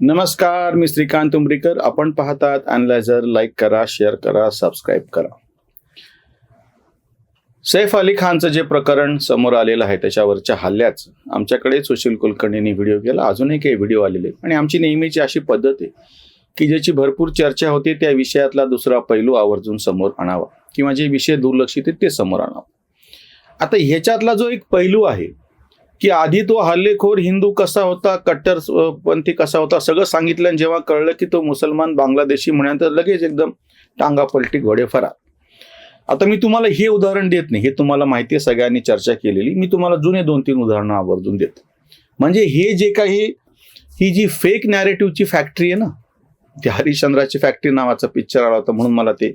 नमस्कार मी श्रीकांत उमरीकर. आपण पाहतात अनलायझर लाईक करा शेअर करा सबस्क्राईब करा. सैफ अली खानचं जे प्रकरण समोर आलेलं आहे त्याच्यावरच्या हल्ल्याचं. आमच्याकडे सुशील कुलकर्णींनी व्हिडिओ केला. अजूनही काही व्हिडिओ आलेले. आणि आमची नेहमीची अशी पद्धत आहे की ज्याची भरपूर चर्चा होते त्या विषयातला दुसरा पैलू आवर्जून समोर आणावा. किंवा जे विषय दुर्लक्षित आहेत ते समोर आणावं. आता ह्याच्यातला जो एक पैलू आहे की आधी तो हल्लेखोर हिंदू कसा होता कट्टर कसा होता सगळं सांगितलं आणि जेव्हा कळलं की तो मुसलमान बांगलादेशी म्हणानंतर लगेच एकदम टांगा पलटी घोडे फरा आता मी तुम्हाला हे उदाहरण देत नाही हे तुम्हाला माहिती आहे सगळ्यांनी चर्चा केलेली. मी तुम्हाला जुने दोन तीन उदाहरणं आवर्जून देतो. म्हणजे हे जे काही ही जी फेक नॅरेटिव्हची फॅक्टरी आहे ना ती हरिश्चंद्राची फॅक्टरी नावाचा पिक्चर आला होता म्हणून मला ते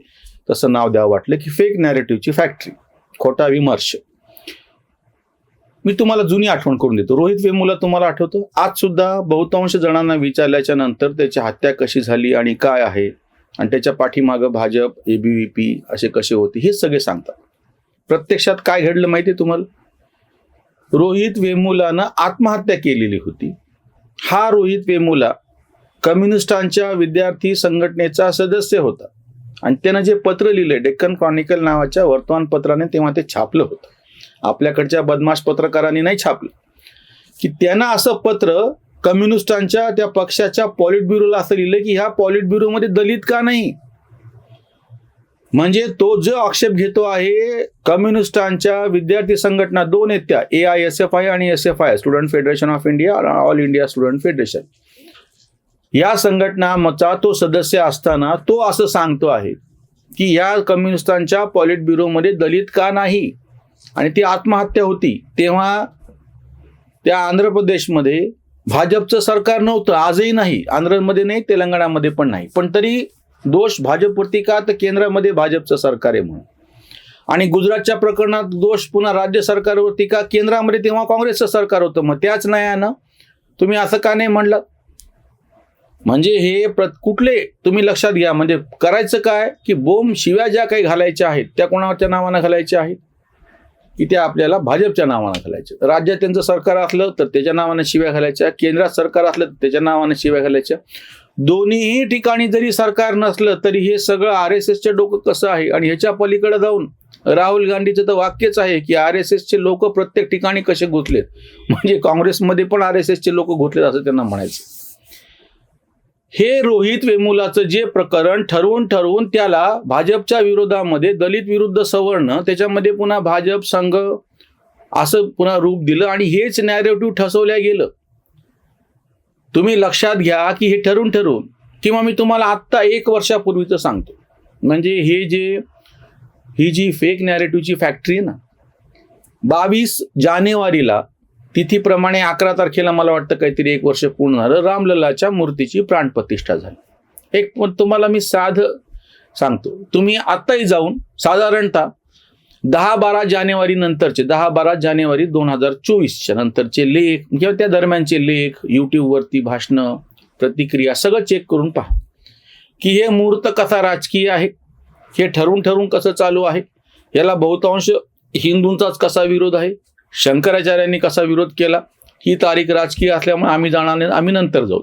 तसं नाव द्यावं वाटलं की फेक नॅरेटिव्हची फॅक्टरी खोटा विमर्श. मी तुम्हाला जुनी आठवण करून देतो. रोहित वेमुला तुम्हाला आठवतं? आज सुद्धा बहुतांश जणांना विचारल्याच्या नंतर त्याची हत्या कशी झाली आणि काय आहे? आणि त्याच्या पाठीमागं भाजप एबीव्हीपी असे कसे होते? हे सगळे सांगतात. प्रत्यक्षात काय घडलं माहिती आहे तुम्हाला? रोहित वेमुलानं आत्महत्या केलेली होती. हा रोहित वेमुला कम्युनिस्टांच्या विद्यार्थी संघटनेचा सदस्य होता. आणि त्यानं जे पत्र लिहिलं डेक्कन क्रॉनिकल नावाच्या वर्तमानपत्राने तेव्हा ते छापलं होतं. आपल्याकडच्या बदमाश पत्रकारांनी नाही छापलं. की त्यांना असं पत्र कम्युनिस्टांच्या त्या पक्षाच्या पॉलिट ब्युरोला असं लिहिलं की ह्या पॉलिट ब्युरोमध्ये दलित का नाही? म्हणजे तो जो आक्षेप घेतो आहे कम्युनिस्टांच्या विद्यार्थी संघटना दोन आहेत त्या A I S F I आणि S F I student federation of India all India student federation या संघटनाचा तो सदस्य असताना तो असं सांगतो आहे की या कम्युनिस्टांच्या पॉलिट ब्युरोमध्ये दलित का नाही? आणि ती आत्महत्या होती. तेव्हा त्या आंध्र प्रदेशमध्ये भाजपचं सरकार नव्हतं आजही नाही. आंध्रमध्ये नाही तेलंगणामध्ये पण नाही. पण तरी दोष भाजपवरती का? तर केंद्रामध्ये भाजपचं सरकार आहे म्हणून. आणि गुजरातच्या प्रकरणात दोष पुन्हा राज्य सरकारवरती का? केंद्रामध्ये तेव्हा काँग्रेसचं सरकार होतं. मग त्याच न्यायानं तुम्ही असं का नाही म्हणलात? म्हणजे हे प्र कुठले? तुम्ही लक्षात घ्या. म्हणजे करायचं काय? की बोंब शिव्या ज्या काही घालायच्या आहेत त्या कोणाच्या नावानं घालायच्या आहेत? की त्या आपल्याला भाजपच्या नावानं घालायच्या राज्यात त्यांचं सरकार असलं तर त्याच्या नावानं शिव्या घालायच्या केंद्रात सरकार असलं तर त्याच्या नावानं शिव्या घालायच्या. दोन्हीही ठिकाणी जरी सरकार नसलं तरी हे सगळं आर एस एसच्या डोकं कसं आहे? आणि ह्याच्या पलीकडे जाऊन राहुल गांधीचं तर वाक्यच आहे की आर एस एसचे लोक प्रत्येक ठिकाणी कसे घुसलेत म्हणजे काँग्रेसमध्ये पण आर एस एसचे लोक घुसलेत असं त्यांना म्हणायचं हे रोहित वेमुलाचं जे प्रकरण ठरवून ठरवून त्याला भाजपच्या विरोधामध्ये दलित विरुद्ध सवर्ण त्याच्यामध्ये पुन्हा भाजप संघ असं पुन्हा रूप दिलं आणि हेच नॅरेटिव्ह ठसवल्या गेलं. तुम्ही लक्षात घ्या की हे ठरून ठरवून किंवा मी तुम्हाला आत्ता एक वर्षापूर्वीचं सांगतो. म्हणजे हे जे ही जी फेक नॅरेटिव्हची फॅक्टरी आहे ना बावीस जानेवारीला तिथीप्रमाणे अकरा तारखेला मला वाटतं काहीतरी एक वर्ष पूर्ण झालं. रामललाच्या मूर्तीची प्राणप्रतिष्ठा झाली. एक पण तुम्हाला मी साध सांगतो. तुम्ही आत्ताही जाऊन साधारणतः दहा बारा जानेवारी नंतरचे दहा बारा जानेवारी दोन हजार चोवीसच्या नंतरचे लेख किंवा त्या दरम्यानचे लेख यूट्यूबवरती भाषणं प्रतिक्रिया सगळं चेक करून पहा. की हे मूर्त कसा राजकीय आहे? हे ठरून ठरून कसं चालू आहे? याला बहुतांश हिंदूंचाच कसा विरोध आहे? शंकराचार्यांनी कसा विरोध केला? ही तारीख राजकीय असल्यामुळे आम्ही जाणार नाही आम्ही नंतर जाऊ.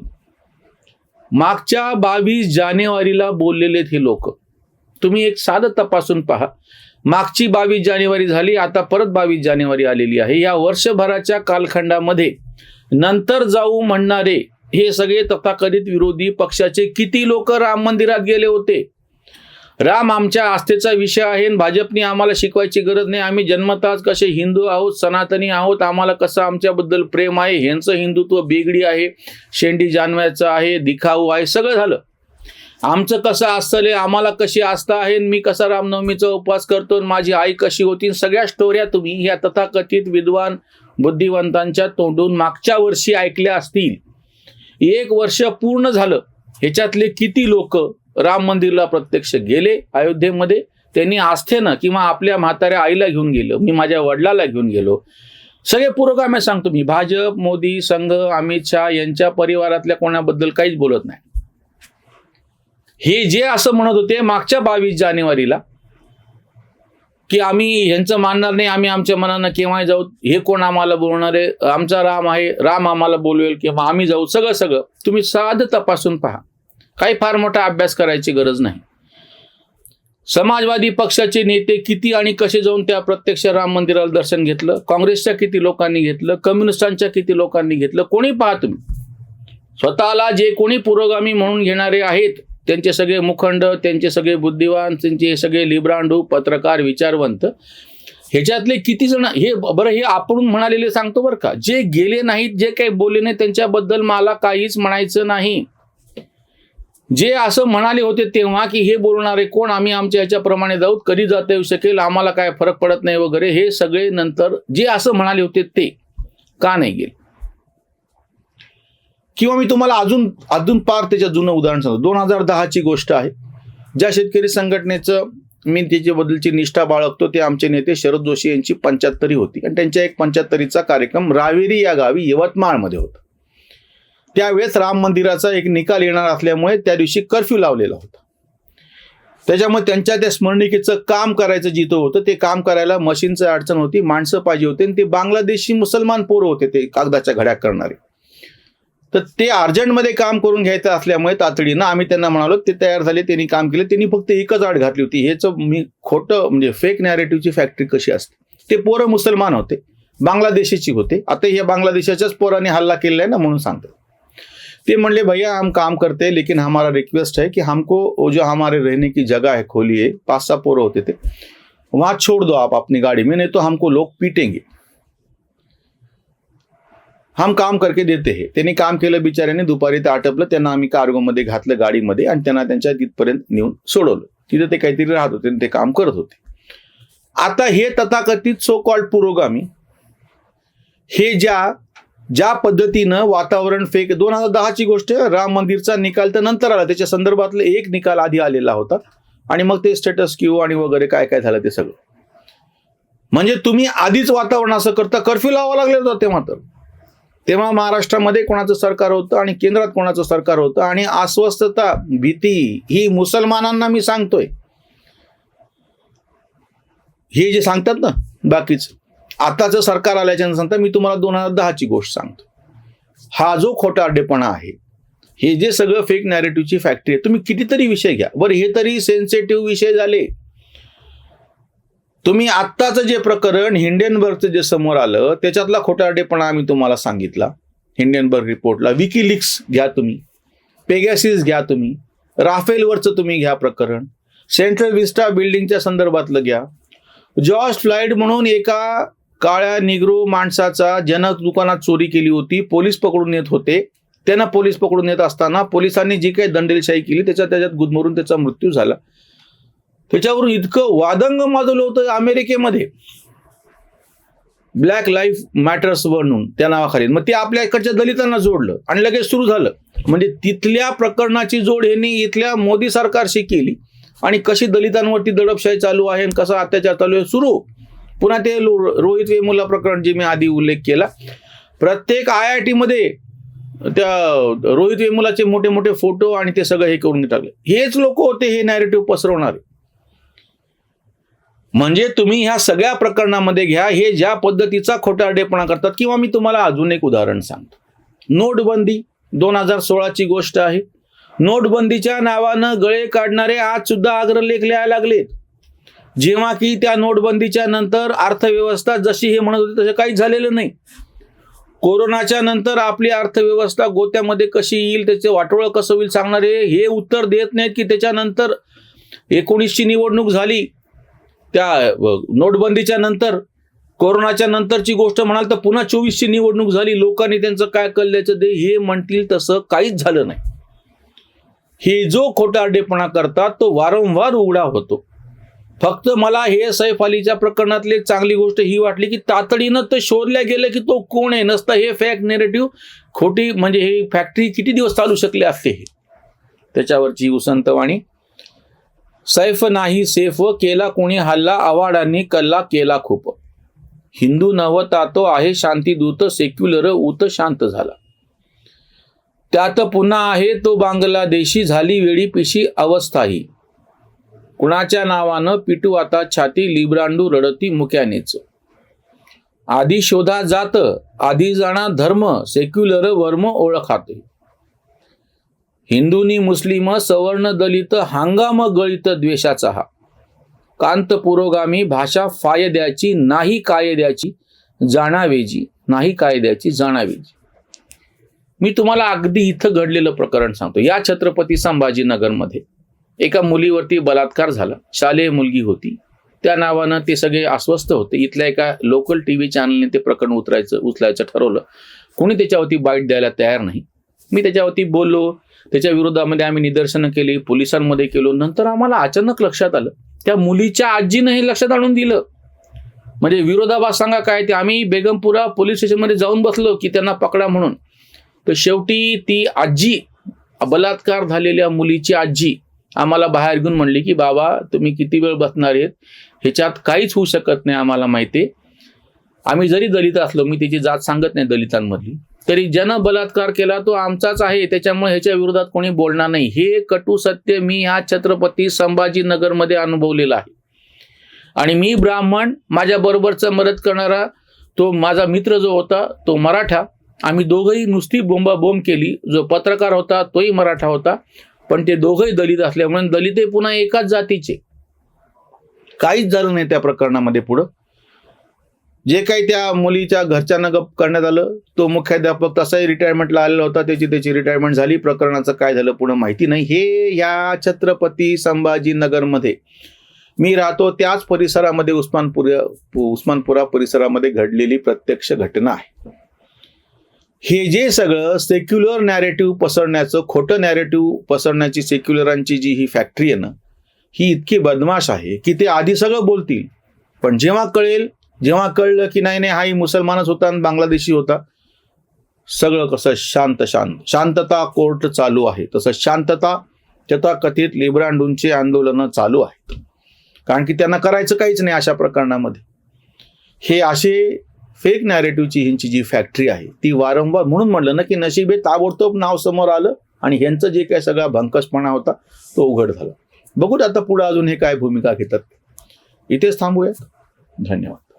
मागच्या बावीस जानेवारीला बोललेले हे लोक. तुम्ही एक साधं तपासून पहा. मागची बावीस जानेवारी झाली आता परत बावीस जानेवारी आलेली आहे. या वर्षभराच्या कालखंडामध्ये नंतर जाऊ म्हणणारे हे सगळे तथाकथित विरोधी पक्षाचे किती लोक राम मंदिरात गेले होते? राम आमच्या आस्थेचा विषय आहे आणि भाजपने आम्हाला शिकवायची गरज नाही. आम्ही जन्मताच कसे हिंदू आहोत सनातनी आहोत आम्हाला कसं आमच्याबद्दल प्रेम आहे ह्यांचं हिंदुत्व बिगडी आहे शेंडी जानव्याचं आहे दिखाऊ आहे सगळं झालं. आमचं कसं असतले आम्हाला कशी आस्था आहे आणि मी कसा रामनवमीचा उपवास करतो आणि माझी आई कशी होती सगळ्या स्टोऱ्या तुम्ही ह्या तथाकथित विद्वान बुद्धिवंतांच्या तोंडून मागच्या वर्षी ऐकल्या असतील. एक वर्ष पूर्ण झालं. ह्याच्यातले किती लोक राम मंदिरला प्रत्यक्ष गेले अयोध्येमध्ये. त्यांनी आस्थेनं किंवा आपल्या म्हाताऱ्या आईला घेऊन गेलो. मी माझ्या वडिलाला घेऊन गेलो. सगळे पुरोगामी सांगतो मी. भाजप मोदी संघ अमित शहा यांच्या परिवारातल्या कोणाबद्दल काहीच बोलत नाही. हे जे असं म्हणत होते मागच्या बावीस जानेवारीला की आम्ही ह्यांचं मानणार नाही आम्ही आमच्या मनानं केव्हाही जाऊ हे कोण आम्हाला बोलणार आहे? आमचा राम आहे राम आम्हाला बोलवेल किंवा आम्ही जाऊ सगळं सगळं. तुम्ही साधं तपासून पहा. काही फार मोठा अभ्यास करायची गरज नाही. समाजवादी पक्षाचे नेते किती आणि कसे जाऊन त्या प्रत्यक्ष राम मंदिराला दर्शन घेतलं? काँग्रेसच्या किती लोकांनी घेतलं? कम्युनिस्टांच्या किती लोकांनी घेतलं? कोणी पाहा तुम्ही? स्वतःला जे कोणी पुरोगामी म्हणून घेणारे आहेत त्यांचे सगळे मुखंड त्यांचे सगळे बुद्धिवान त्यांचे सगळे लिब्रांडू पत्रकार विचारवंत ह्याच्यातले किती जण हे बरं हे आपण म्हणालेले सांगतो बरं का. जे गेले नाहीत जे काही बोलले नाही त्यांच्याबद्दल मला काहीच म्हणायचं नाही. जे असं म्हणाले होते तेव्हा की हे बोलणारे कोण आम्ही आमच्या याच्याप्रमाणे जाऊ कधी जाता येऊ शकेल आम्हाला काय फरक पडत नाही वगैरे हे सगळे नंतर जे असं म्हणाले होते ते का नाही गेले? किंवा मी तुम्हाला अजून अजून पार त्याच्या जुनं उदाहरण सांगतो. दोन हजार दहाची गोष्ट आहे. ज्या शेतकरी संघटनेचं मी त्याच्याबद्दलची निष्ठा बाळगतो ते आमचे नेते शरद जोशी यांची पंच्याहत्तरी होती. आणि त्यांच्या एक पंच्याहत्तरीचा कार्यक्रम रावेरी या गावी यवतमाळमध्ये होता. त्यावेळेस राम मंदिराचा एक निकाल येणार असल्यामुळे त्या दिवशी कर्फ्यू लावलेला होता. त्याच्यामुळे त्यांच्या त्या स्मरणिकेचं काम करायचं जिथं होतं ते काम करायला मशीनचं अडचण होती माणसं पाहिजे होते आणि ते बांगलादेशी मुसलमान पोरं होते ते कागदाच्या घड्या करणारे. तर ते अर्जंटमध्ये काम करून घ्यायचं असल्यामुळे तातडीनं आम्ही त्यांना म्हणालो ते तयार झाले त्यांनी काम केलं त्यांनी फक्त एकच आड घातली होती. हेच मी खोटं म्हणजे फेक नॅरेटिव्हची फॅक्टरी कशी असते? ते पोरं मुसलमान होते बांगलादेशीची होते. आता हे बांगलादेशाच्याच पोरांनी हल्ला केलेला आहे ना म्हणून सांगतात ते म्हणले भैया हम काम करते हैं लेकिन हमारा रिक्वेस्ट है कि हमको वो जो हमारे रहने की जगह है खोली है पांच सहा पोरं होते थे वहां छोड़ दो आप अपनी गाड़ी में नहीं तो हमको लोग पीटेंगे। हम काम करके देते हे। त्यांनी काम केलं बिचाऱ्याने दुपारी ते आटपलं त्यांना आम्ही कार्गोमध्ये घातलं गाडीमध्ये आणि त्यांना त्यांच्या तिथपर्यंत नेऊन सोडवलं. तिथं ते काहीतरी राहत होते आणि ते काम करत होते. आता हे तथाकथित सो कॉल्ड पुरोगामी हे ज्या ज्या पद्धतीनं वातावरण फेक दोन हजार दहाची गोष्ट राम मंदिरचा निकाल तर नंतर आला त्याच्या संदर्भातले एक निकाल आधी आलेला होता. आणि मग ते स्टेटस क्यू आणि वगैरे काय काय झालं ते सगळं. म्हणजे तुम्ही आधीच वातावरण असं करता कर्फ्यू लावा लागले होतं तेव्हा तर. तेव्हा महाराष्ट्रामध्ये कोणाचं सरकार होतं आणि केंद्रात कोणाचं सरकार होतं आणि अस्वस्थता भीती ही मुसलमानांना मी सांगतोय. हे जे सांगतात ना बाकीचं. आताचं सरकार आल्याच्यानंतर मी तुम्हाला दोन हजार दहाची गोष्ट सांगतो. हा जो खोटारडेपणा आहे हे जे सगळं फेक नॅरेटिव्हची फॅक्टरी आहे तुम्ही कितीतरी विषय घ्या. बरं हे तरी सेन्सिटिव्ह विषय झाले. तुम्ही आत्ताचं जे प्रकरण हिंडेनबर्गचं जे समोर आलं त्याच्यातला खोटारडेपणा आम्ही तुम्हाला सांगितला. हिंडेनबर्ग रिपोर्टला विकिलिक्स घ्या तुम्ही. पेगॅसिस घ्या तुम्ही. राफेलवरचं तुम्ही घ्या प्रकरण. सेंट्रल विस्टा बिल्डिंगच्या संदर्भातलं घ्या. जॉर्ज फ्लाईड म्हणून एका काळ्या निग्रो माणसाचा जनक दुकानात चोरी केली होती. पोलीस पकडून येत होते. त्यांना पोलीस पकडून येत असताना पोलिसांनी जी काही दंडेलशाही केली त्याच्या त्याच्यात गुदमरून त्याचा मृत्यू झाला. त्याच्यावरून इतकं वादंग माजवलं होतं अमेरिकेमध्ये. ब्लॅक लाईफ मॅटर्स म्हणून त्या नावाखाली. मग ते आपल्या इकडच्या दलितांना जोडलं आणि लगेच सुरू झालं. म्हणजे तिथल्या प्रकरणाची जोड यांनी इथल्या मोदी सरकारशी केली. आणि कशी दलितांवरती दडपशाही चालू आहे आणि कसा अत्याचार चालू आहे सुरू पुन्हा ते लो- रोहित वेमुला प्रकरण जे मी आधी उल्लेख केला. प्रत्येक आय आय टीमध्ये त्या रोहित वेमुलाचे मोठे मोठे फोटो आणि ते सगळं हे करून टाकले हेच लोक होते हे नॅरेटिव्ह पसरवणारे. म्हणजे तुम्ही ह्या सगळ्या प्रकरणामध्ये घ्या हे ज्या पद्धतीचा खोटारडेपणा करतात किंवा मी तुम्हाला अजून एक उदाहरण सांगतो. नोटबंदी दोन हजार सोळाची गोष्ट आहे. नोटबंदीच्या नावानं गळे काढणारे आज सुद्धा आग्रलेख लिहायला लागलेत. जेव्हा की त्या नोटबंदीच्या नंतर अर्थव्यवस्था जशी हे म्हणत होती तसं काहीच झालेलं नाही. कोरोनाच्या नंतर आपली अर्थव्यवस्था गोत्यामध्ये कशी येईल त्याचे वाटोळं कसं होईल सांगणारे हे उत्तर देत नाहीत की त्याच्यानंतर एकोणीसची निवडणूक झाली त्या नोटबंदीच्या नंतर कोरोनाच्या नंतरची गोष्ट म्हणाल तर पुन्हा चोवीसची निवडणूक झाली लोकांनी त्यांचं काय कल्ल्याचं दे हे म्हणतील तसं काहीच झालं नाही. हे जो खोटारडेपणा करतात तो वारंवार उघडा होतो. फक्त मला हे सैफ अलीच्या प्रकरणातली चांगली गोष्ट ही वाटली की तातडीनं ते शोधल्या गेलं की तो कोण आहे? नसता हे फॅक्ट नेरेटिव्ह खोटी म्हणजे हे फॅक्टरी किती दिवस चालू शकले असते हे? त्याच्यावरची उसंतवाणी सैफ नाही सेफ केला कोणी? हल्ला आवाडांनी कल्ला केला खूप. हिंदू नवता तो आहे शांतीदूत सेक्युलर उत शांत झाला. त्यात पुन्हा आहे तो बांगलादेशी झाली वेळी पिशी अवस्थाही. कुणाच्या नावानं पिटू आता छाती लिब्रांडू रडती मुक्यानेच. आधी शोधा जात आधी जाणा धर्म सेक्युलर वर्म ओळखाते. हिंदूनी मुस्लिम सवर्ण दलित हांगाम गळित द्वेषाचा हा. कांत पुरोगामी भाषा फायद्याची नाही कायद्याची जाणावेजी नाही कायद्याची जाणावेजी. मी तुम्हाला अगदी इथं घडलेलं प्रकरण सांगतो. या छत्रपती संभाजीनगरमध्ये एका मुलीवरती बलात्कार झाला. शालेय मुलगी होती. त्या नावानं ते सगळे अस्वस्थ होते. इथल्या एका लोकल टी व्ही चॅनलने ते प्रकरण उतरायचं उचलायचं ठरवलं. कोणी त्याच्यावरती बाईट द्यायला तयार नाही. मी त्याच्यावरती बोललो. त्याच्या विरोधामध्ये आम्ही निदर्शनं केली पोलिसांमध्ये केलो. नंतर आम्हाला अचानक लक्षात आलं. त्या मुलीच्या आजीनं हे लक्षात आणून दिलं. म्हणजे विरोधाभास सांगा काय ते. आम्ही बेगमपुरा पोलीस स्टेशनमध्ये जाऊन बसलो की त्यांना पकडा म्हणून. तर शेवटी ती आजी बलात्कार झालेल्या मुलीची आजी आम्हाला बाहेर घेऊन म्हणले की बाबा तुम्ही किती वेळ बसणार आहेत? ह्याच्यात काहीच होऊ शकत नाही आम्हाला माहिती आहे. आम्ही जरी दलित असलो मी त्याची जात सांगत नाही दलितांमधली. तरी ज्यानं बलात्कार केला तो आमचाच आहे त्याच्यामुळे ह्याच्या विरोधात कोणी बोलणार नाही. हे कटू सत्य मी ह्या छत्रपती संभाजीनगरमध्ये अनुभवलेलं आहे. आणि मी ब्राह्मण माझ्या बरोबरचा मदत करणारा तो माझा मित्र जो होता तो मराठा. आम्ही दोघंही नुसती बोंबाबोंब केली. जो पत्रकार होता तोही मराठा होता. पण ते दोघंही दलित असल्यामुळे दलितही पुन्हा एकाच जातीचे. काहीच झालं नाही त्या प्रकरणामध्ये पुढं. जे काही त्या मुलीच्या घरच्यांना गप करण्यात आलं तो मुख्याध्यापक तसाही रिटायरमेंटला आलेला होता त्याची त्याची रिटायरमेंट झाली. प्रकरणाचं काय झालं पुढं माहिती नाही. हे या छत्रपती संभाजीनगरमध्ये मी राहतो त्याच परिसरामध्ये उस्मानपुरा उस्मानपुरा परिसरामध्ये घडलेली प्रत्यक्ष घटना आहे. हे जे सगळं सेक्युलर नॅरेटिव्ह पसरण्याचं खोटं नॅरेटिव्ह पसरण्याची सेक्युलरांची जी ही फॅक्टरी आहे ना ही इतकी बदमाश आहे की ते आधी सगळं बोलतील. पण जेव्हा कळेल जेव्हा कळलं की नाही नाही हाही मुसलमानच होता आणि बांगलादेशी होता सगळं कसं शांत शांत. शांतता कोर्ट चालू आहे. तसं शांतता तथाकथित लिब्रांडूंचे आंदोलनं चालू आहेत. कारण की त्यांना करायचं काहीच नाही अशा प्रकरणामध्ये. हे असे फेक नॅरेटिव्हची ह्यांची जी फॅक्टरी आहे ती वारंवार म्हणून म्हणलं ना की नशिबे ताबडतोब नाव समोर आलं आणि ह्यांचं जे काय सगळा भंकसपणा होता तो उघड झाला. बघूत आता पुढे अजून हे काय भूमिका घेतात. इथेच थांबूया धन्यवाद.